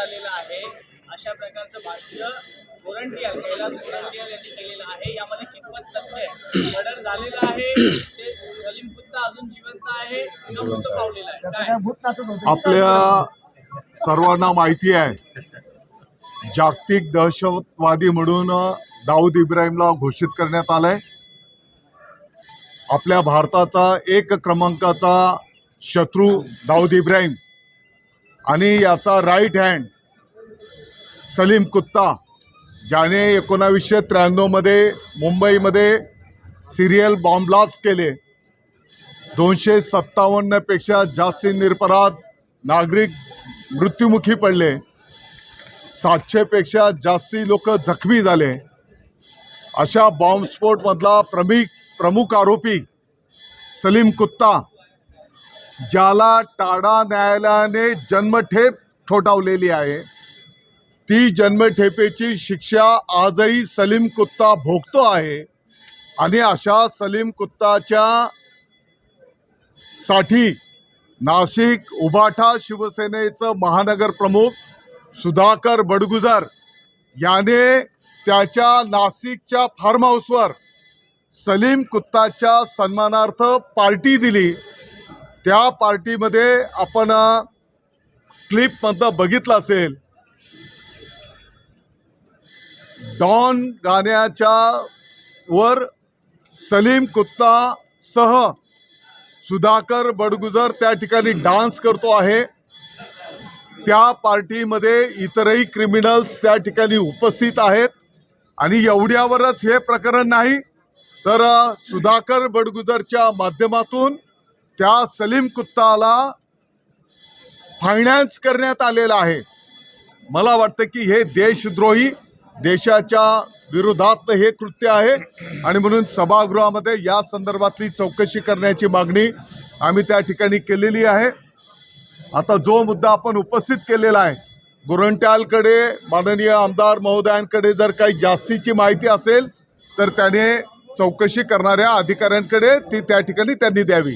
आलेलं आहे. अशा प्रकारचं भाष्य वॉरंटियल कैलास वॉरंटियल यांनी केलेलं आहे. यामध्ये कितपत तथ्य मर्डर झालेलं आहे ते सलीम कुत्ता अजून जिवंत आहे का मृत पावलेला आहे. आपल्या सर्वांना माहिती आहे जागतिक दहशतवादी म्हणून दाऊद इब्राहिमला घोषित करण्यात आलंय. आपल्या भारताचा एक क्रमांकाचा शत्रू दाऊद इब्राहिम. आणि याचा राईट हँड सलीम कुत्ता ज्याने एकोणावीसशे त्र्याण्णवमध्ये मुंबईमध्ये सिरियल बॉम्ब ब्लास्ट केले. दोनशे सत्तावन्नपेक्षा जास्ती निरपराध नागरिक मृत्युमुखी पडले. सातशेपेक्षा जास्ती लोक जखमी झाले. अशा बॉम्बस्फोटमधला प्रमुख प्रमुख आरोपी सलीम कुत्ता ज्याला टाडा न्यायालयाने जन्मठेप ठोठावलेली आहे. ती जन्मठेपेची शिक्षा आजही सलीम कुत्ता भोगतो आहे. आणि अशा सलीम कुत्ताच्या साठी नाशिक उबाठा शिवसेनेचं महानगर प्रमुख सुधाकर बडगुजर याने त्याच्या नाशिकच्या फार्म हाऊसवर सलीम कुत्ताच्या सन्मानार्थ पार्टी दिली. त्या पार्टीमध्ये आपण क्लिपमधनं बघितलं असेल. डॉन गाण्याच्या वर सलीम कुत्ता सह सुधाकर बडगुजर त्या ठिकाणी डान्स करतो आहे. त्या पार्टीमध्ये इतरही क्रिमिनल्स त्या ठिकाणी उपस्थित आहेत. आणि एवढ्यावरच हे प्रकरण नाही तर सुधाकर बडगुजरच्या माध्यमातून त्या सलीम कुत्ताला फायनान्स करण्यात आलेला आहे. मला वाटतं की हे देशद्रोही देशाच्या विरोधात हे कृत्य आहे आणि म्हणून सभागृहामध्ये या संदर्भातली चौकशी करण्याची मागणी आम्ही त्या ठिकाणी केलेली आहे. आता जो मुद्दा आपण उपस्थित केलेला आहे गुरंट्यालकडे माननीय आमदार महोदयांकडे जर काही जास्तीची माहिती असेल तर त्याने चौकशी करणाऱ्या अधिकाऱ्यांकडे ती त्या ठिकाणी त्यांनी द्यावी.